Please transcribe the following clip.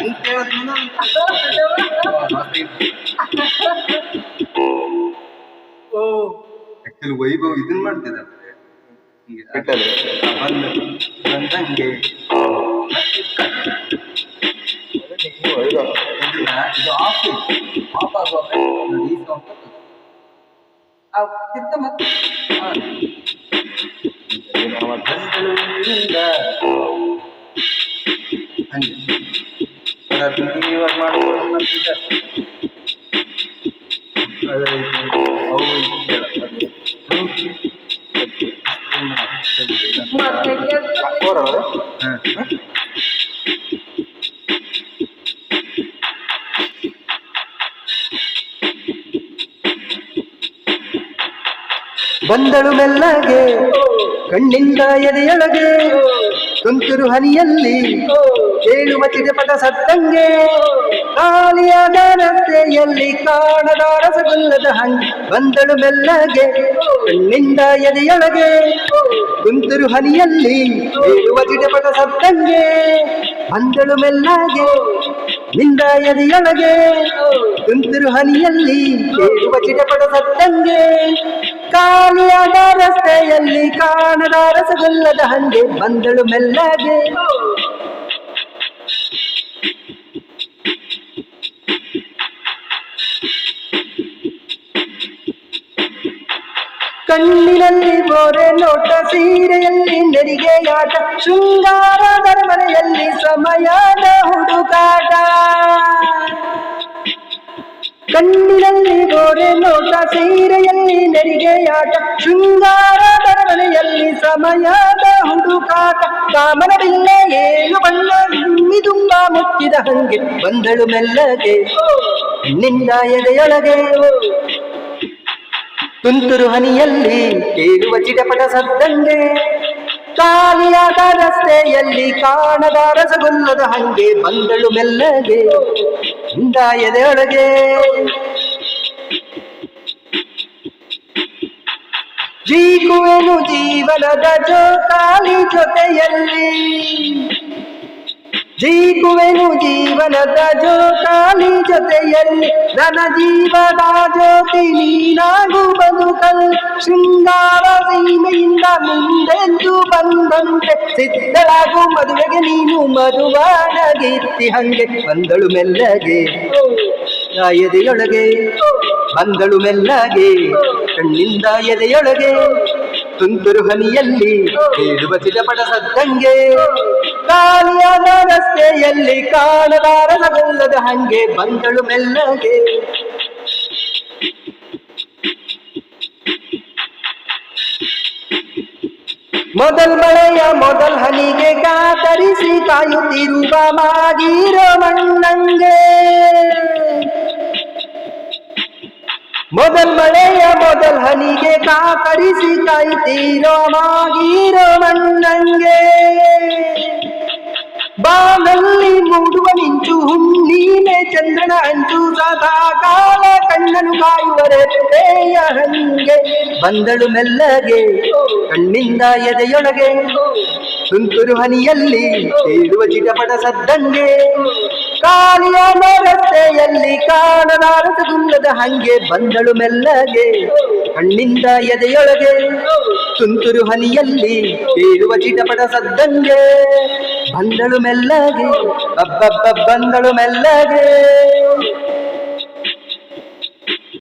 ಚಂದ್ರಯನಿಂದ actually Vaibhav ಇದನ್ ಮಾಡ್ತಿದ್ದಾರೆ ಹಿಂಗೆ ಬಿಟ್ಟಲೆ. ಬಂದು ಬಂದಂಗೆ ಇದನ್ನ ಇದು ಆಫ್ ಆಫ್ ಆಗುವಾಗ ಈ ಮತ್ತೆ. ಬಂದಳು ಇಲ್ಲಿಂದ. ಹಂಗೆ ಬಂದಳು ಮೆಲ್ಲಗೆ ಕಣ್ಣಿಂದ ಎದೆಯೊಳಗೆ ತುಂತುರು ಹನಿಯಲ್ಲಿ ಕೇಳುವ ಚಿಟಪಟ ಸತ್ತಂಗೆ ಖಾಲಿಯಾದ ರಸ್ತೆಯಲ್ಲಿ ಕಾಣದ ರಸಗುಲ್ಲದ ಹಂಗೆ ಬಂದಳು ಮೆಲ್ಲಗೆ, ಕಣ್ಣಿಂದ ಎದೆಯೊಳಗೆ. ತುಂತುರು ಹನಿಯಲ್ಲಿ ಕೇಳುವ ಚಿಟಪಟ ಸತ್ತಂಗೆ ಬಂದಳು ಮೆಲ್ಲಗೆ ನಿಂದ ಎದೆಯೊಳಗೆ. ತುಂತುರು ಹನಿಯಲ್ಲಿ ಕೇಳುವ ಚಿಟಪಟ ಸತ್ತಂಗೆ ಖಾಲಿಯಾದ ರಸ್ತೆಯಲ್ಲಿ ಕಾಣದ ರಸಗುಲ್ಲದ ಹಂಗೆ ಬಂದಳು ಮೆಲ್ಲಗೆ. ಕಣ್ಣಿನಲ್ಲಿ ಬೋರೆ ನೋಟ, ಸೀರೆಯಲ್ಲಿ ನೆರಿಗೆಯಾಟ ಶೃಂಗಾರದ ಮನೆಯಲ್ಲಿ ಸಮಯದ ಹುಡುಕಾಟ. ಕಣ್ಣಿನಲ್ಲಿ ನೋಟ ಸೀರೆಯಲ್ಲಿ ನೆರಿಗೆಯಾಟ ಶೃಂಗಾರದ ಮನೆಯಲ್ಲಿ ಸಮಯದ ಹುಡುಕಾಟ. ಕಾಮನವಿಲ್ಲ ಏನು ಬಣ್ಣ ಹಿಮ್ಮಿದುಂಬ ಮುಚ್ಚಿದ ಹಂಗೆ ಬಂದಳು ಮೆಲ್ಲಗೆ. ನಿನ್ನ ಎದೆಯೊಳಗೆ ತುಂತುರು ಹನಿಯಲ್ಲಿ ಕೇಳುವ ಚಿಟಪಟ ಸದ್ದಂಗೆ. ಖಾಲಿಯಾದ ರಸ್ತೆಯಲ್ಲಿ ಕಾಣದ ರಸಗುಲ್ಲದ ಹಂಗೆ ಬಂದಳು ಮೆಲ್ಲಗೆ. ಇಂದ ಎದೆಯೊಳಗೆ ಜೀಗುವೆನು ಜೀವನದ ಜೋಕಾಲಿ ಜೊತೆಯಲ್ಲಿ. ಜೀಗುವೆನು ಜೀವನದ ಜೋಕಾಲಿ ಜೊತೆಯಲ್ಲಿ. ನನ್ನ ಜೀವದ ಜ್ಯೋತಿ ನೀನಾಗು ಬದುಕಲ್. ಶೃಂಗಾರ ಸೀಮೆಯಿಂದ ಮುಂದೆಂದು ಬಂದಂತೆ. ಸಿದ್ಧಳಾಗು ಮದುವೆಗೆ ನೀನು ಮದುವಾಡಗಿತ್ತಿ ಹಂಗೆ. ಬಂದಳು ಮೆಲ್ಲಗೆ. ಆ ಬಂದಳು ಮೆಲ್ಲಗೆ, ಕಣ್ಣಿಂದ ಎದೆಯೊಳಗೆ, ತುಂತುರು ಹನಿಯಲ್ಲಿ ಕೇಳುವ ಚಿಟಪಟ ಸದ್ದಂಗೆ. ಕಾಲಿಯಾದ ರಸ್ತೆಯಲ್ಲಿ ಕಾಣದ ರಸಗುಲ್ಲದ ಹಂಗೆ ಬಂದಳು ಮೆಲ್ಲಗೆ. ಮೊದಲ್ ಮಳೆಯ ಮೊದಲ್ ಹನಿಗೆ ಕಾತರಿಸಿ ಕಾಯುತ್ತಿರುವ ಮಾಗಿರೋ ಮಣ್ಣಂಗೆ. ಮೊದಲ್ ಮಳೆಯ ಮೊದಲ್ ಹನಿಗೆ ಕಾಕಡಿಸಿ ಕಾಯ್ತೀರೋ ಮಾಗಿರೋ ಮಣ್ಣಂಗೆ. ಬಾನಲ್ಲಿ ಮೂಡುವ ಮಿಂಚು ಹುಣ್ಣೀನೆ ಚಂದ್ರನ ಅಂಚು, ಸದಾ ಕಾಲ ಕಣ್ಣನು ಕಾಯುವರೆತ್ತೆಯ ಹಂಗೆ. ಬಂದಳು ಮೆಲ್ಲಗೆ, ಕಣ್ಣಿಂದ ಎದೆಯೊಳಗೆ. ತುಂತುರು ಹನಿಯಲ್ಲಿ ಸೇರುವ ಚಿಟಪಟ ಸದ್ದಂಗೆ. ರಸ್ತೆಯಲ್ಲಿ ಕಾಣಲಾರದ ಗುಂಡದ ಹಂಗೆ ಬಂದಳು ಮೆಲ್ಲಗೆ. ಹಣ್ಣಿಂದ ಎದೆಯೊಳಗೆ ತುಂತುರು ಹನಿಯಲ್ಲಿ ಕೇಳುವ ಚಿಟಪಟ ಸದ್ದಂಗೆ. ಬಂದಳು ಮೆಲ್ಲಗೆ ಅಬ್ಬಬ್ಬ ಬಂದಳು ಮೆಲ್ಲಗೆ.